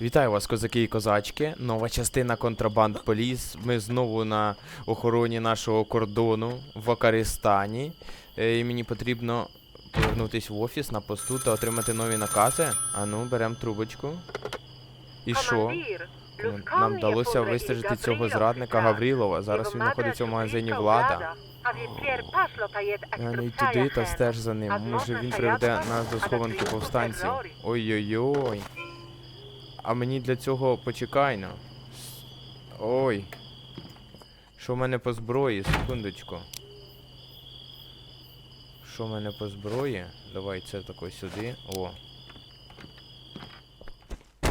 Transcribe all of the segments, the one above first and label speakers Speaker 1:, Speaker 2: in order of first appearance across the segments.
Speaker 1: Вітаю вас, козаки і козачки. Нова частина контрабанд поліс. Ми знову на охороні нашого кордону в Акаристані. Е, І мені потрібно повернутися в офіс на посту та отримати нові накази. А ну, беремо трубочку. І що? Нам вдалося вистежити цього зрадника
Speaker 2: зараз.
Speaker 1: Гаврилова. Зараз він знаходиться в магазині Влада. Я не туди та стеж за ним. Може він приведе нас до схованки повстанців. Ой-ой-ой. А мені для цього почекайно. С- Ой. Що в мене по зброї? Секундочку. Що в мене по зброї? Давай це тако сюди. О.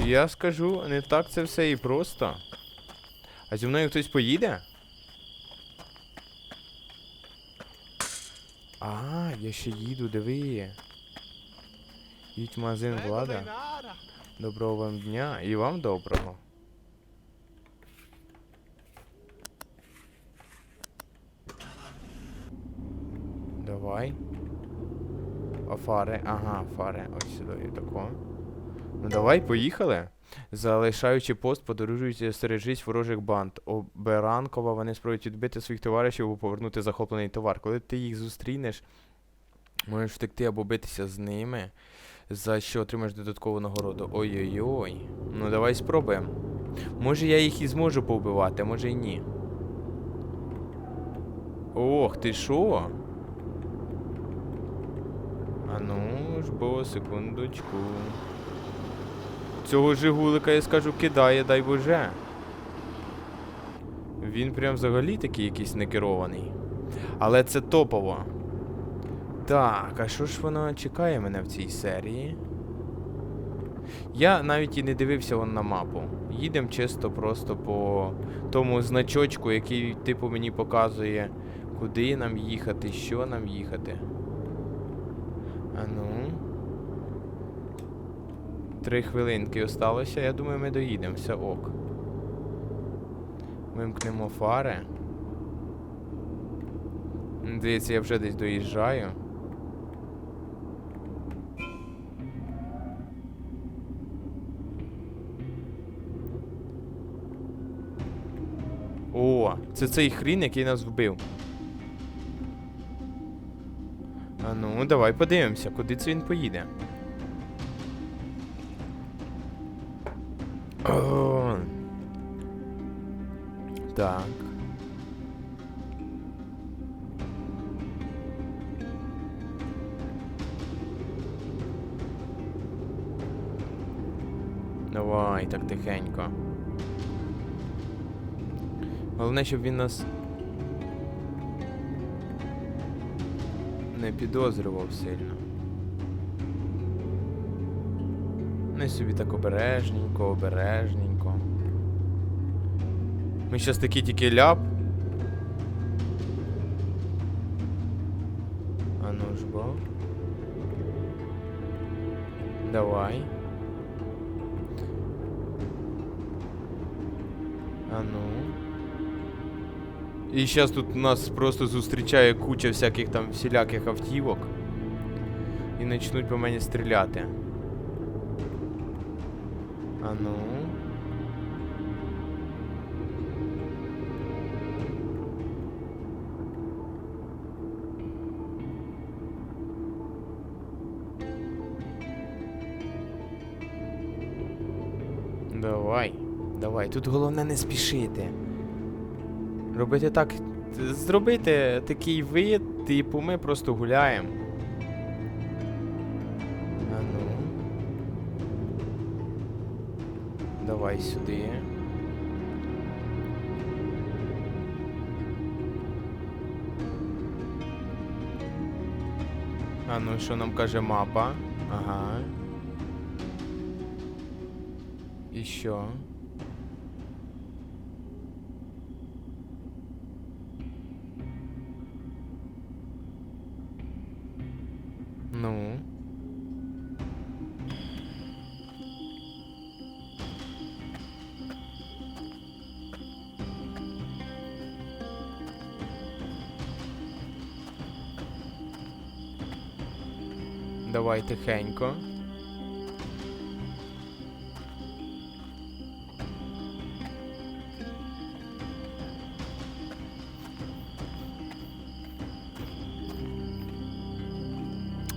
Speaker 1: Я скажу, не так це все і просто. А зі мною хтось поїде? А, я ще їду, диви. Їдь в магазин влада. Доброго вам дня і вам доброго. Давай. А фари, ага, фари. Ось сюди тако. Ну давай, поїхали. Залишаючи пост, подорожуйте, стережись ворожих банд. Оберанкова вони спробують відбити своїх товаришів або повернути захоплений товар. Коли ти їх зустрінеш, можеш втекти або битися з ними, за що отримаєш додаткову нагороду. Ой-ой-ой. Ну давай спробуємо. Може я їх і зможу повбивати, а може й ні. Ох, ти що? А ну ж бо, секундочку. Цього жигулика, я скажу, кидає, дай боже. Він прям взагалі такий якийсь некерований. Але це топово. Так, а що ж воно чекає мене в цій серії? Я навіть і не дивився вон на мапу. Їдемо чисто просто по тому значочку, який, типу, мені показує, куди нам їхати, що нам їхати. А ну. Три хвилинки осталося, я думаю, ми доїдемо, все ок. Вимкнемо фари. Здається, я вже десь доїжджаю. Це цей хрін, який нас вбив. А ну, давай подивимося, куди це він поїде. О. Так. Давай, так тихенько. Головне, щоб він нас не підозрював сильно. Ну собі так обережненько, обережненько. Ми щас такі тільки ляп. І зараз тут нас просто зустрічає куча всяких там всіляких автівок. І почнуть по мені стріляти. А ну. Давай, давай. Тут головне не спішити. Робити так. Зробити такий вид, типу, ми просто гуляємо. А ну. Давай сюди. А ну, що нам каже мапа? Ага. І що? Давай тихенько.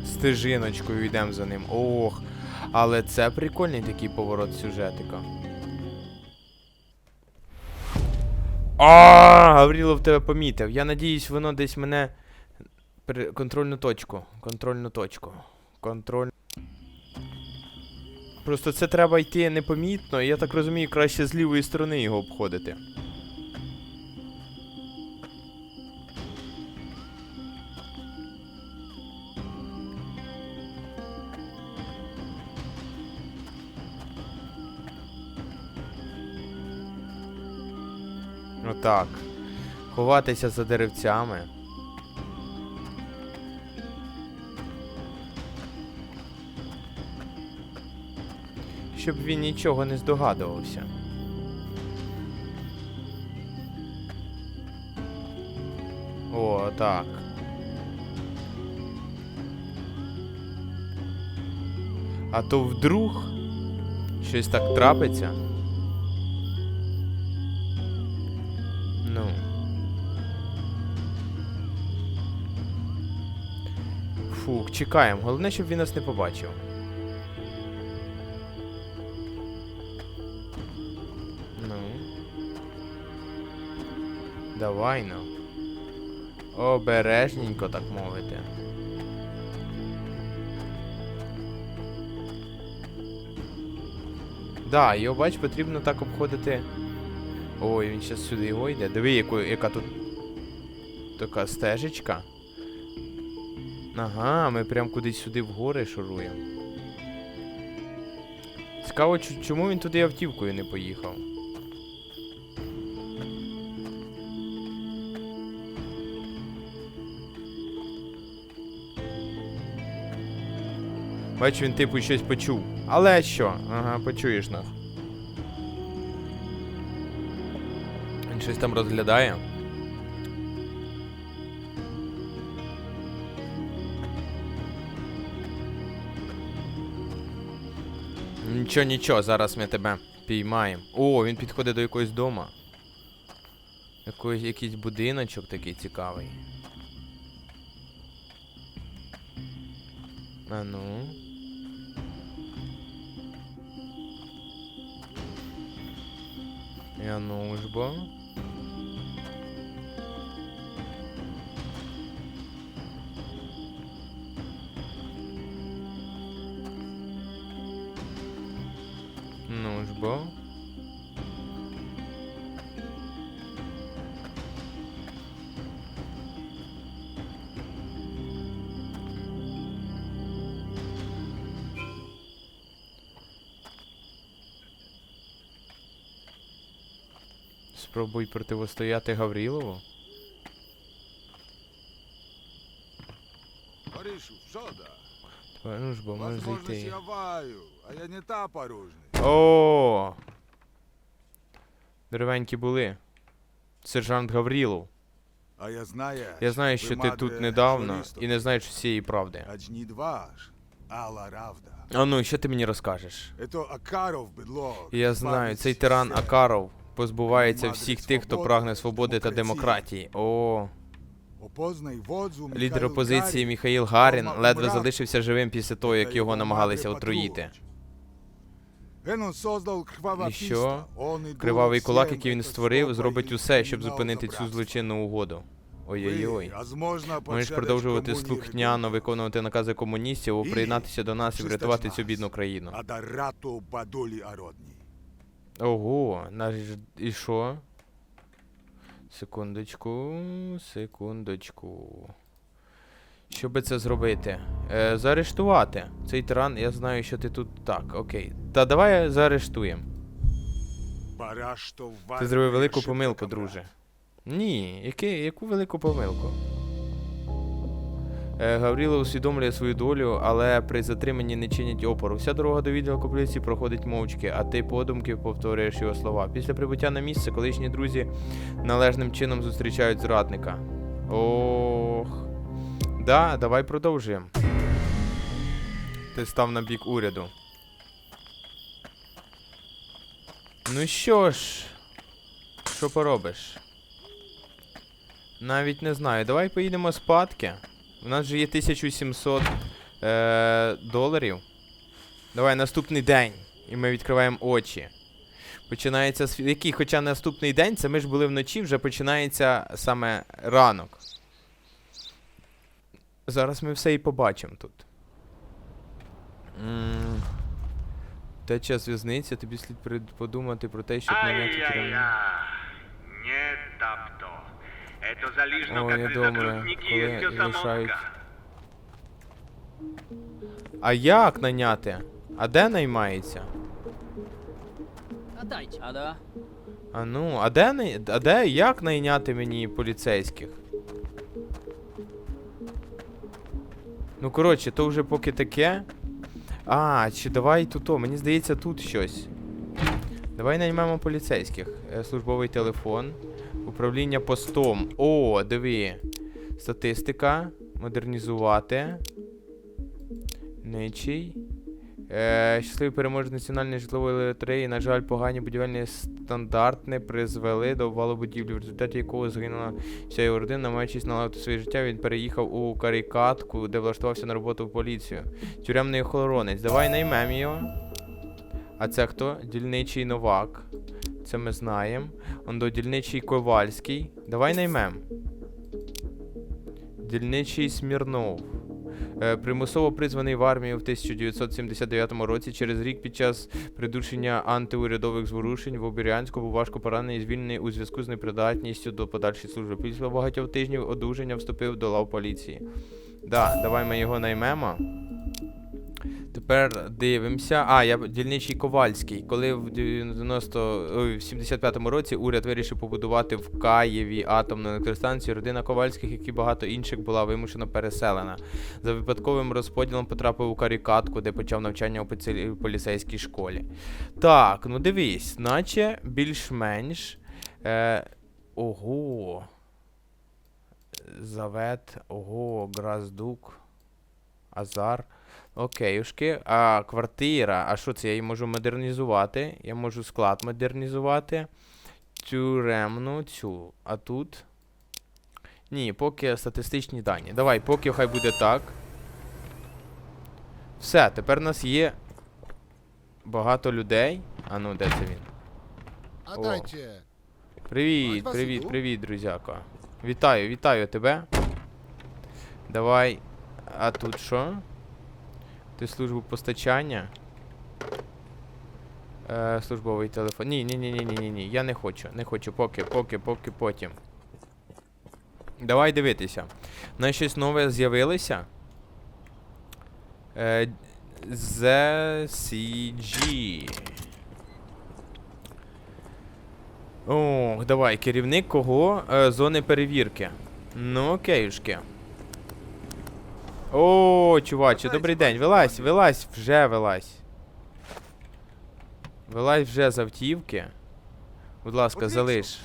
Speaker 1: Стежиночкою йдемо за ним. Ох! Але це прикольний такий поворот сюжетика. А, Гаврілов тебе помітив. Я надіюсь, воно десь мене. Контрольну точку. Контрольну точку. Контроль. Просто це треба йти непомітно, і я так розумію, краще з лівої сторони його обходити. Отак. Ховатися за деревцями. Щоб він нічого не здогадувався. О, так. А то вдруг щось так трапиться. Ну. Фух, чекаємо. Головне, щоб він нас не побачив. Давай ну. Обережненько, так мовити. Да, його бач, потрібно так обходити. Ой, він зараз сюди його йде. Диви, яку, яка тут така стежечка. Ага, ми прям кудись сюди в гори шуруємо. Цікаво, чому він туди автівкою не поїхав. Бачу, він типу щось почув. Але що? Ага, почуєш нас. Він щось там розглядає. Нічого, нічого, зараз ми тебе піймаємо. О, він підходить до якогось дома. Якийсь, якийсь будиночок такий цікавий. А ну. Я ну ж Спробуй противостояти Гаврілову.
Speaker 3: Да?
Speaker 1: Та Ну ж бо, може
Speaker 3: Возможно,
Speaker 1: зайти.
Speaker 3: я ваю, а я не та порожний.
Speaker 1: О! Деревенькі були. Сержант Гаврілов.
Speaker 3: А я знаю,
Speaker 1: Я знаю, що ти тут недавно і не знаєш всієї правди.
Speaker 3: Ач не дваж, Алла Равда.
Speaker 1: А ну, що ти мені розкажеш?
Speaker 3: Ето Акаров бедло.
Speaker 1: Я знаю, цей тиран Акаров позбувається всіх тих, хто прагне свободи та демократії. О, лідер опозиції Міхаїл Гарін ледве залишився живим після того, як його намагалися отруїти. І що? Кривавий кулак, який він створив, зробить усе, щоб зупинити цю злочинну угоду. Ой-ой-ой. Можеш продовжувати слухняно виконувати накази комуністів, приєднатися до нас і врятувати цю бідну країну. Ого, і що? Секундочку, секундочку. Що би це зробити? Е, заарештувати. Цей тиран, я знаю, що ти тут. Так, окей. Та давай заарештуємо. Ти зробив велику помилку, друже. Ні, яке, яку велику помилку? Е, Гавріло усвідомлює свою долю, але при затриманні не чинять опору. Вся дорога до відділку поліції проходить мовчки, а ти подумки повторюєш його слова. Після прибуття на місце колишні друзі належним чином зустрічають зрадника. Ох. Да, давай продовжуємо. Ти став на бік уряду. Ну що ж, що поробиш? Навіть не знаю. Давай поїдемо спадки. У нас же є 1700 е, доларів. Давай наступний день. І ми відкриваємо очі. Починається світ. Який, хоча наступний день, це ми ж були вночі, вже починається саме ранок. Зараз ми все і побачимо тут. М, Теча з в'язниці, тобі слід подумати про те, щоб наняти керівника.
Speaker 4: Как
Speaker 1: я добре, коли лишають. А як наняти? А де наймається?
Speaker 5: А да?
Speaker 1: А ну, а де, най- а де як найняти мені поліцейських? Ну, коротше, то вже поки таке. А, чи давай тут, о, мені здається, тут щось. Давай наймемо поліцейських. Е, Службовий телефон. Управління постом. О, диви. Статистика. Модернізувати. Ничий. Е, щасливий переможець національної житлової лотереї, на жаль, погані будівельні стандарти призвели до обвалу будівлі, в результаті якого загинула вся його родина, намагаючись налагодити своє життя, він переїхав у карикатку, де влаштувався на роботу в поліцію. Тюремний охоронець. Давай наймем його. А це хто? Дільничий новак. Це ми знаємо. Он до дільничий Ковальський. Давай наймем. Дільничий Смірнов. Е, примусово призваний в армію в 1979 році. Через рік під час придушення антиурядових зворушень в Обірянську був важко поранений і звільнений у зв'язку з непридатністю до подальшої служби. Після багатьох тижнів одужання вступив до лав поліції. Да, давай ми його наймемо. Тепер дивимося. А, я дільничий Ковальський. Коли в 90, ой, в 75-му році уряд вирішив побудувати в Каєві атомну електростанцію, родина Ковальських, як і багато інших, була вимушено переселена. За випадковим розподілом потрапив у карікатку, де почав навчання у поліцейській школі. Так, ну дивись, наче більш-менш. Е, ого. Завет, ого, Граздук, Азар. Окейушки. А квартира. А що це? Я її можу модернізувати. Я можу склад модернізувати. Тюремну цю. А тут. Ні, поки статистичні дані. Давай, поки хай буде так. Все, тепер у нас є багато людей. А ну, де це він?
Speaker 6: Отдайте.
Speaker 1: Привіт, привіт, привіт, друзяко. Вітаю, вітаю тебе. Давай. А тут що? Ти службу постачання? Е, службовий телефон. Ні, ні, ні, ні, ні, ні, ні. Я не хочу. Не хочу. Поки, поки, поки, потім. Давай дивитися. У нас щось нове з'явилося. Е, ZCG. Ох, давай, керівник кого? Е, зони перевірки. Ну, окейушки. О, чуваче, добрий день. Вилазь, вилазь, вже вилазь. Вилазь вже з автівки. Будь ласка, залиш.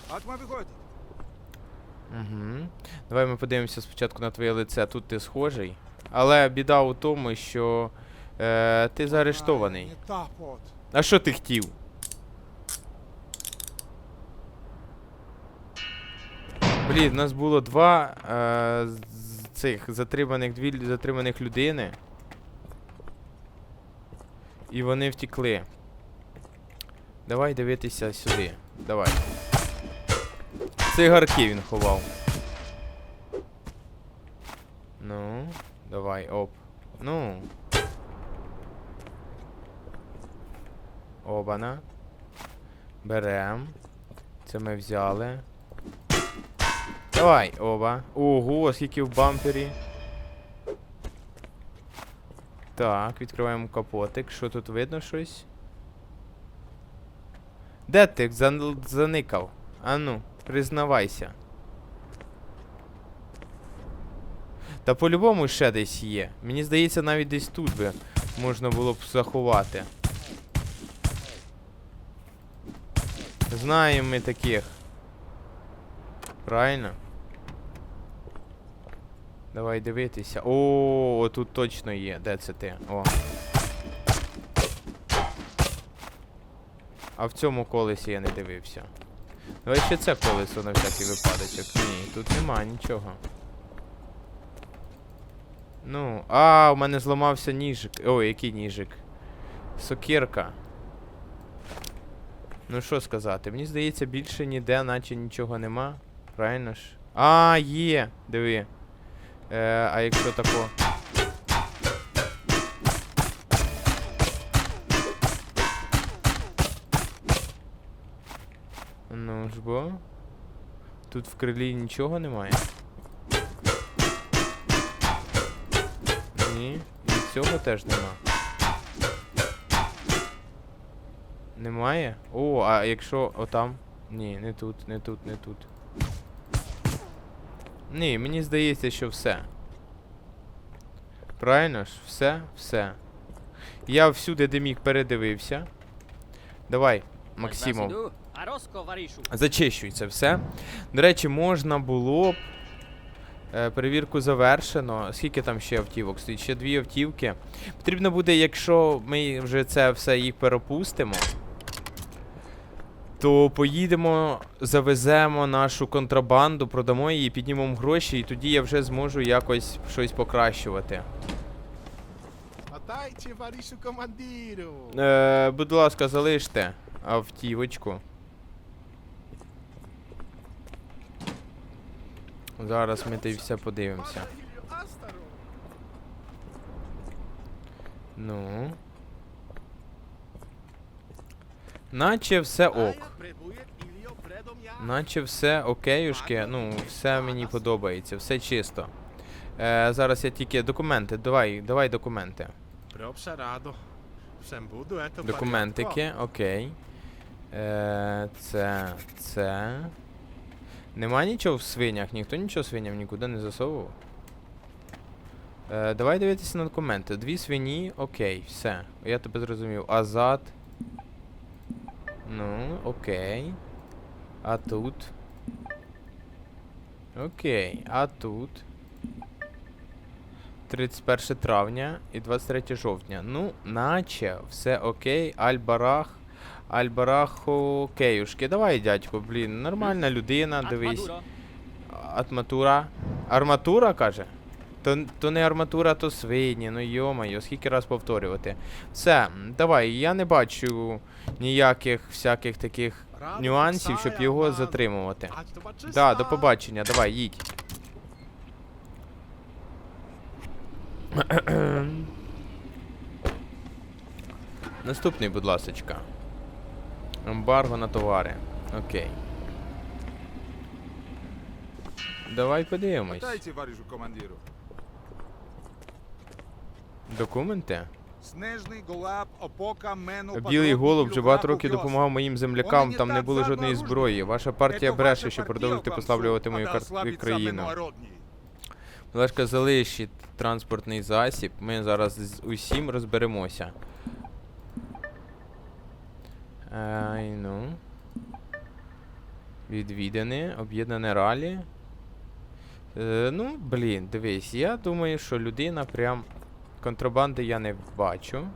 Speaker 1: Угу. Давай ми подивимося спочатку на твоє лице. Тут ти схожий. Але біда у тому, що е, ти заарештований. А що ти хотів? Блін, у нас було два е, цих затриманих дві затриманих людини. І вони втекли. Давай дивитися сюди. Давай. Цигарки він ховав. Ну, давай, оп. Ну. Обана. Берем. Це ми взяли. Давай, оба. Ого, скільки в бампері. Так, відкриваємо капотик. Що тут видно щось? Де ти зан- заникав? Ану, признавайся. Та по-любому ще десь є. Мені здається, навіть десь тут би можна було б заховати. Знаємо ми таких. Правильно? Давай дивитися. О, тут точно є. Де це ти? О. А в цьому колесі я не дивився. Давай ще це колесо на всякий випадочок. Ні, тут нема нічого. Ну, а, у мене зламався ніжик. Ой, який ніжик? Сокирка. Ну що сказати? Мені здається, більше ніде, наче нічого нема. Правильно ж? А, є! Диви. Е, а якщо тако. Ну ж бо. Тут в крилі нічого немає. Ні, і цього теж нема. Немає? О, а якщо отам? Ні, не тут, не тут, не тут. Ні, мені здається, що все. Правильно ж? Все, все. Я всюди, де міг, передивився. Давай, Максимов. Зачищуй це все. До речі, можна було б. Е, перевірку завершено. Скільки там ще автівок стоїть? Ще дві автівки. Потрібно буде, якщо ми вже це все їх перепустимо, то поїдемо, завеземо нашу контрабанду, продамо її, піднімемо гроші, і тоді я вже зможу якось щось покращувати.
Speaker 6: Отдайте варишу командиру.
Speaker 1: Е, будь ласка, залиште автівочку. Зараз ми те все подивимося. Ну. Наче все ок. Наче все окейушки. Ну, все мені подобається, все чисто. Е, зараз я тільки документи. Давай, давай документи. Документики, окей. Е, це. Це. Нема нічого в свинях, ніхто нічого свиням нікуди не засовував. Е, давай дивитися на документи. Дві свині, окей, все. Я тебе зрозумів. Азат. Ну, окей. А тут. Окей, а тут. 31 травня і 23 жовтня. Ну, наче все окей. Альбарах. Альбарах окейушки. Давай, дядько, блін, нормальна людина, дивись. Атматура. Арматура, каже? То, то не арматура, то свині. Ну йомайо, скільки раз повторювати. Все, давай, я не бачу ніяких всяких таких нюансів, щоб його затримувати. Да, до побачення, давай, їдь. Наступний, будь ласочка. Ембарго на товари. Окей. Давай подивимось.
Speaker 3: Дайте варишу командиру.
Speaker 1: Документи.
Speaker 3: Снежний голуб опока мену
Speaker 1: Білий голуб вже багато років допомагав моїм землякам, там не було жодної зброї. Ваша партія бреше, щоб продовжити послаблювати мою країну. Будь ласка, залишіть транспортний засіб. Ми зараз з усім розберемося. Ай, ну. Відвідане, об'єднане ралі. Е, ну, блін, дивись, я думаю, що людина прям. Контрабанди я не бачу.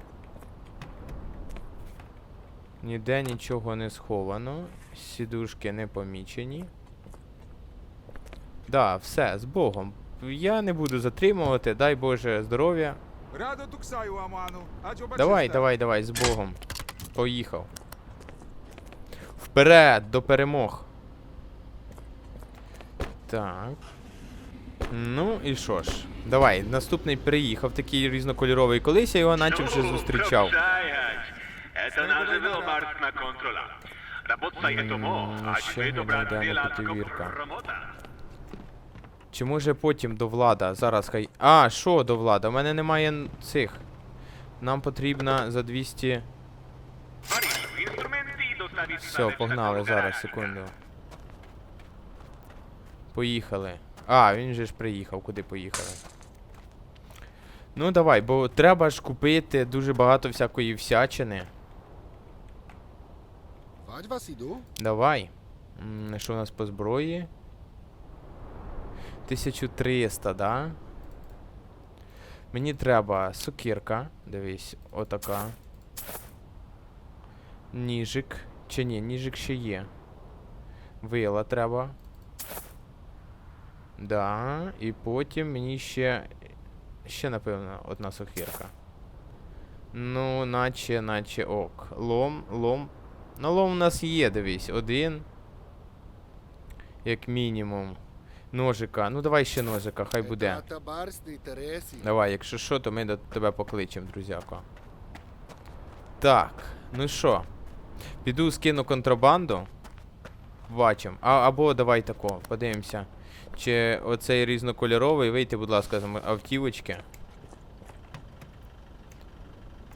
Speaker 1: Ніде нічого не сховано. Сідушки не помічені. Да, все, з Богом. Я не буду затримувати, дай Боже здоров'я.
Speaker 3: Радо туксаю аману.
Speaker 1: Давай, давай, давай, з Богом. Поїхав. Вперед, до перемог. Так. Ну і що ж. Давай, наступний приїхав такий різнокольоровий. Колись я його наче вже зустрічав. М, ще не перевірка. Чи може потім до влада? Зараз хай. А, що до влада? У мене немає цих. Нам потрібно за 200.
Speaker 4: Варішу, інструменти доставіть
Speaker 1: Все, погнали зараз, секунду. Поїхали. А, він же ж приїхав, куди поїхали. Ну давай, бо треба ж купити дуже багато всякої всячини.
Speaker 6: Вас іду.
Speaker 1: Давай. Що у нас по зброї? 1300, да? Мені треба сокирка. Дивись, отака. Ніжик. Чи ні, ніжик ще є. Вила треба. Да. І потім мені ще ще, напевно, одна сокирка. Ну, наче, наче ок. Лом, лом. Ну, лом у нас є, дивись. Один. Як мінімум. Ножика. Ну давай ще ножика, хай буде. Давай, якщо що, то ми до тебе покличемо, друзяко. Так, ну що. Піду скину контрабанду. Бачимо. А, або давай тако, подивимося. Чи оцей різнокольоровий, вийти, будь ласка, з автівочки.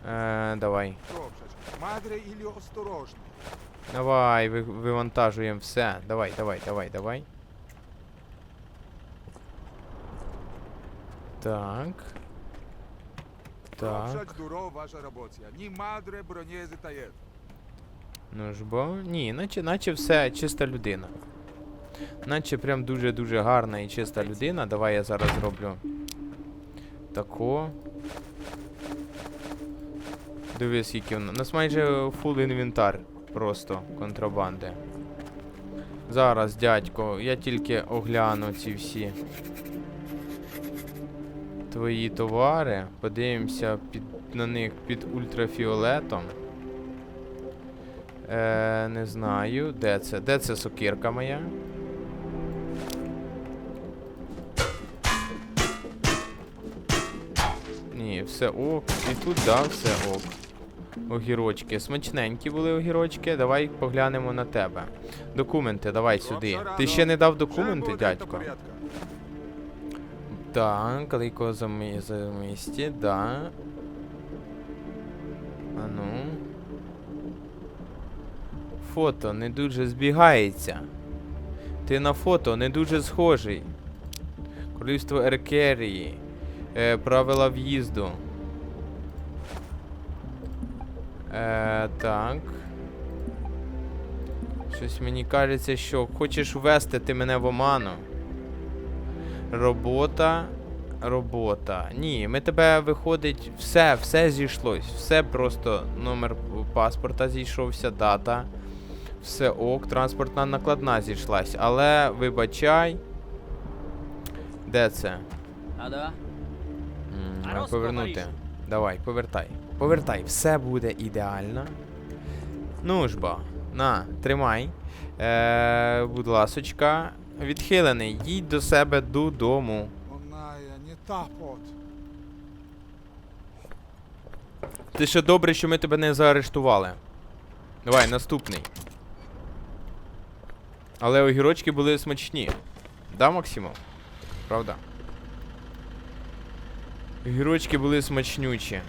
Speaker 1: Е, давай.
Speaker 3: Мадре ілі осторожно.
Speaker 1: Давай, вивантажуємо все. Давай, давай, давай, давай. Так. Так. Ну ж бо. Ні, наче, наче все чиста людина. Наче прям дуже-дуже гарна і чиста людина. Давай я зараз зроблю. Тако. Дивись, скільки в нас. Майже фул інвентар просто контрабанди. Зараз, дядько, я тільки огляну ці всі твої товари. Подивимося під, на них під ультрафіолетом. Е, не знаю. Де це? Де це сокирка моя? Все ок. І тут, да, все ок. Огірочки. Смачненькі були огірочки. Давай поглянемо на тебе. Документи, давай сюди. Ти ще не дав документи, дядько? Так, ми... за місті, да. А ну. Фото не дуже збігається. Ти на фото не дуже схожий. Королівство Еркерії. Е, правила в'їзду. Е, так. Щось мені кажеться, що хочеш ввести ти мене в оману. Робота. Робота. Ні, ми тебе виходить. Все, все зійшлось. Все просто номер паспорта зійшовся, дата. Все ок, транспортна накладна зійшлась. Але вибачай. Де це? М,
Speaker 5: а,
Speaker 1: Повернути. Давай, повертай. Повертай, все буде ідеально. Ну ж бо, на, тримай. Е, будь ласочка. Відхилений. Їдь до себе додому.
Speaker 3: Не та пот.
Speaker 1: Ти ще добре, що ми тебе не заарештували. Давай, наступний. Але огірочки були смачні. Да, Максимо? Правда? Огірочки були смачнючі.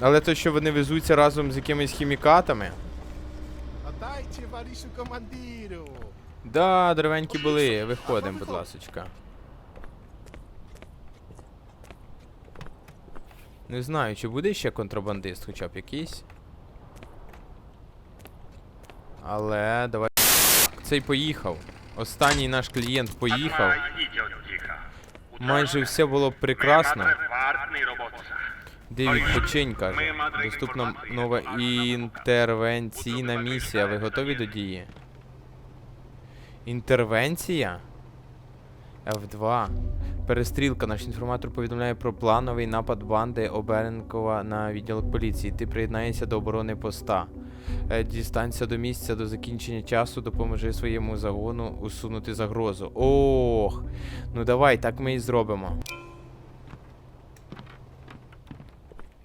Speaker 1: Але то, що вони везуться разом з якимись хімікатами. Да, деревенькі були. Виходимо, будь ласочка. Не знаю, чи буде ще контрабандист, хоча б якийсь. Але давай. Цей поїхав. Останній наш клієнт поїхав. Майже все було прекрасно.
Speaker 4: Робота.
Speaker 1: Відпочинь, каже. Доступна нова інтервенційна місія. Ви готові до дії? Інтервенція? F2. Перестрілка. Наш інформатор повідомляє про плановий напад банди Оберенкова на відділок поліції. Ти приєднаєшся до оборони поста. Е, Дістанься до місця до закінчення часу, допоможи своєму загону усунути загрозу. Ох! Ну давай, так ми і зробимо.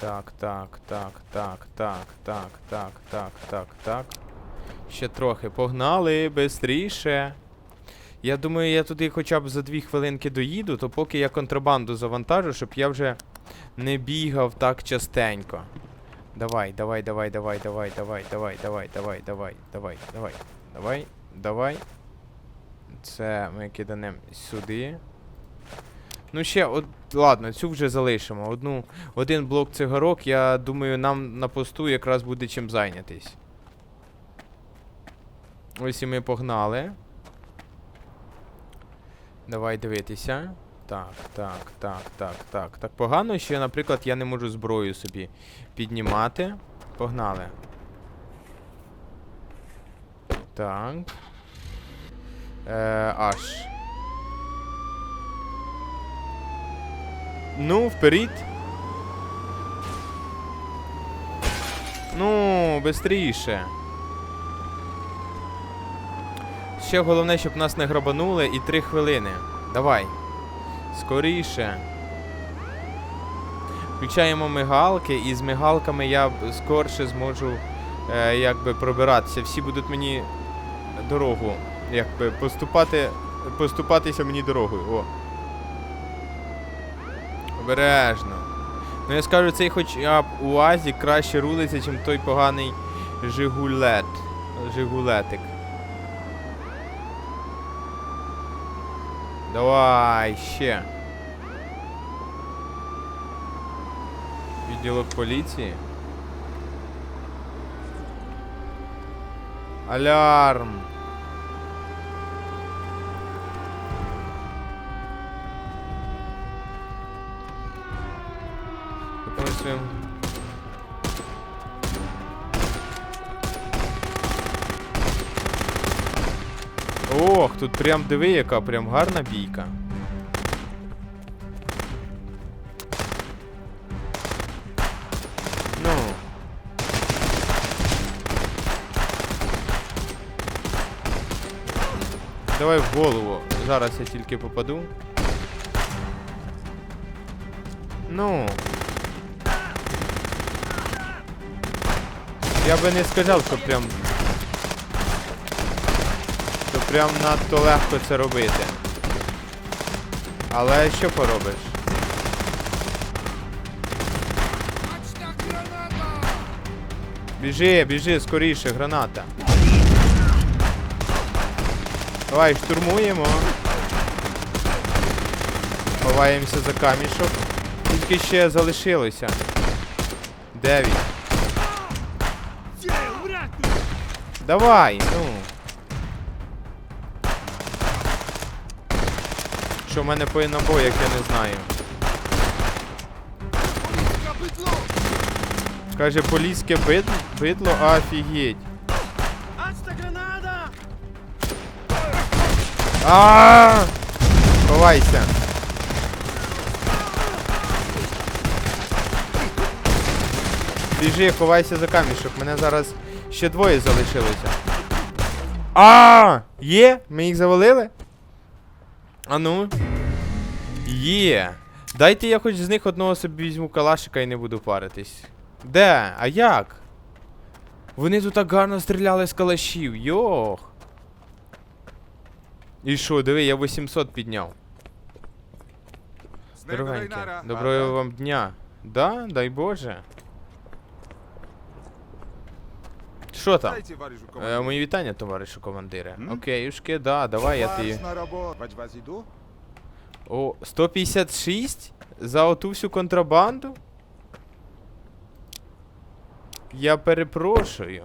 Speaker 1: Так, так, так, так, так, так, так, так, так, так. Ще трохи. Погнали, бистріше. Я думаю, я туди хоча б за дві хвилинки доїду, то поки я контрабанду завантажу, щоб я вже не бігав так частенько. Давай, давай, давай, давай, давай, давай, давай, давай, давай, давай, давай, давай, давай, давай. Це ми киданемо сюди. Ну ще, от, ладно, цю вже залишимо. Одну, один блок цигарок, я думаю, нам на посту якраз буде чим зайнятись. Ось і ми погнали. Давай дивитися. Так, так, так, так, так. Так погано, що, наприклад, я не можу зброю собі піднімати. Погнали. Так. Е, аж. Ну, вперед. Ну, бистріше. Ще головне, щоб нас не грабанули і три хвилини. Давай. Скоріше. Включаємо мигалки, і з мигалками я скорше зможу е, якби пробиратися. Всі будуть мені дорогу. Якби поступати. Поступатися мені дорогою. О. Обережно. Ну я скажу, цей хоча б УАЗі краще рулиться, ніж той поганий Жигулет. Жигулетик. Давай, ще. Відділок поліції. Алярм. Виконуємо. Ох, тут прям диви, яка прям гарна бійка. Ну. Давай в голову. Зараз я тільки попаду. Ну. Я би не сказав, що прям. Прям надто легко це робити. Але що поробиш? Біжи, біжи, скоріше, граната. Давай, штурмуємо. Ховаємося за камішок. Тільки ще залишилося. Дев'ять. Давай, ну. Що в мене по набоях, я не знаю. Каже, поліське бидло, бидло, офігеть. А! Ховайся. Біжи, ховайся за камішок. Мене зараз ще двоє залишилося. А! Є? Ми їх завалили? А ну. Є. Дайте я хоч з них одного собі візьму калашика і не буду паритись. Де? А як? Вони тут так гарно стріляли з калашів. Йох. І що, диви, я 800 підняв. Дорогеньке, доброго вам дня. Да? Дай Боже. Що там? Е, мої вітання, товаришу командире.
Speaker 3: М?
Speaker 1: Окейушки, да, давай я
Speaker 3: Марш на вас іду?
Speaker 1: О, 156? За оту всю контрабанду? Я перепрошую.